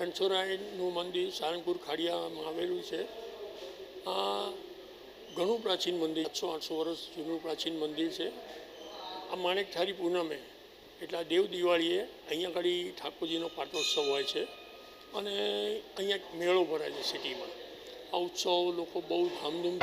રણછોડરાયનું મંદિર સારંગપુર ખાડિયામાં આવેલું છે. આ ઘણું પ્રાચીન મંદિર સાતસો આઠસો વર્ષ જૂનું પ્રાચીન મંદિર છે. આ માણેકથારી પૂનમે, એટલે આ દેવ દિવાળીએ અહીંયા આગળ ઠાકોરજીનો પાટોત્સવ હોય છે અને અહીંયા મેળો ભરાય છે સિટીમાં. આ ઉત્સવ લોકો બહુ ધામધૂમ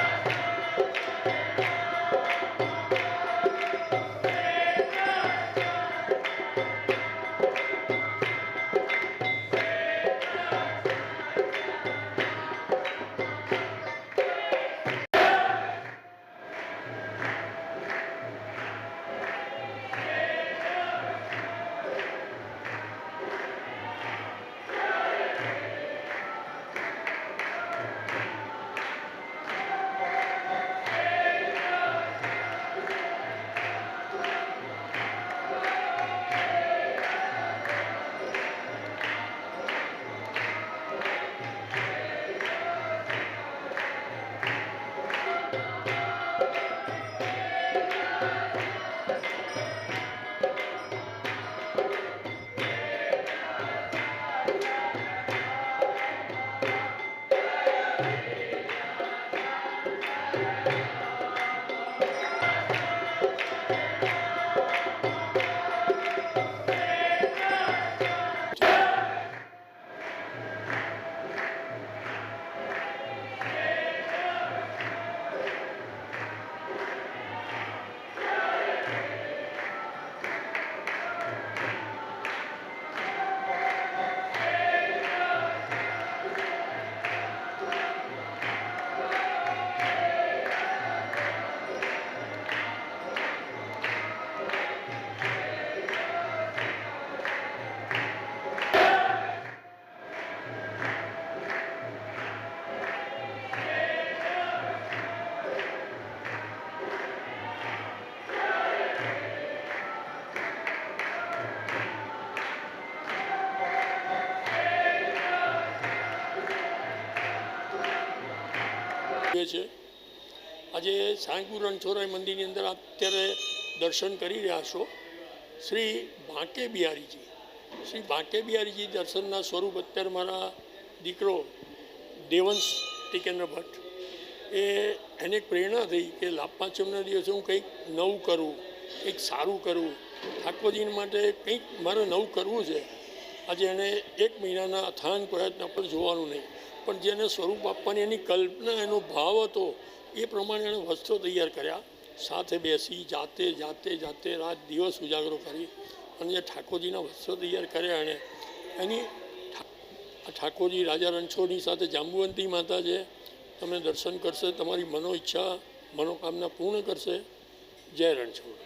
એ છે. આજે સાંઈપુર રણછોડરાય મંદિરની અંદર આપ અત્યારે દર્શન કરી રહ્યા છો. શ્રી ભાંકે બિહારીજી. શ્રી ભાંકે બિહારીજી દર્શનના સ્વરૂપ અત્યારે મારા દીકરો દેવંશ ટીકેન્દ્ર ભટ્ટ. એ એને પ્રેરણા થઈ કે લાભ પાંચમના દિવસે હું કંઈક નવું કરું, કંઈક સારું કરું. ઠાકોરજી માટે કંઈક મારે નવું કરવું છે. આજે એને એક મહિનાના અથાન પ્રયત્ન પર જોવાનું નહીં. પણ જેને સ્વરૂપ આપવાની એની કલ્પના, એનો ભાવ હતો, એ પ્રમાણે એણે વસ્ત્રો તૈયાર કર્યા. સાથે બેસી, જાતે જાતે જાતે રાત દિવસ ઉજાગરો કરી અને જે ઠાકોરજીના વસ્ત્રો તૈયાર કર્યા એણે એની ઠાકોરજી રાજા રણછોડની સાથે જાંબુવંતી માતા છે તમે દર્શન કરશે, તમારી મનો ઈચ્છા મનોકામના પૂર્ણ કરશે. જય રણછોડ.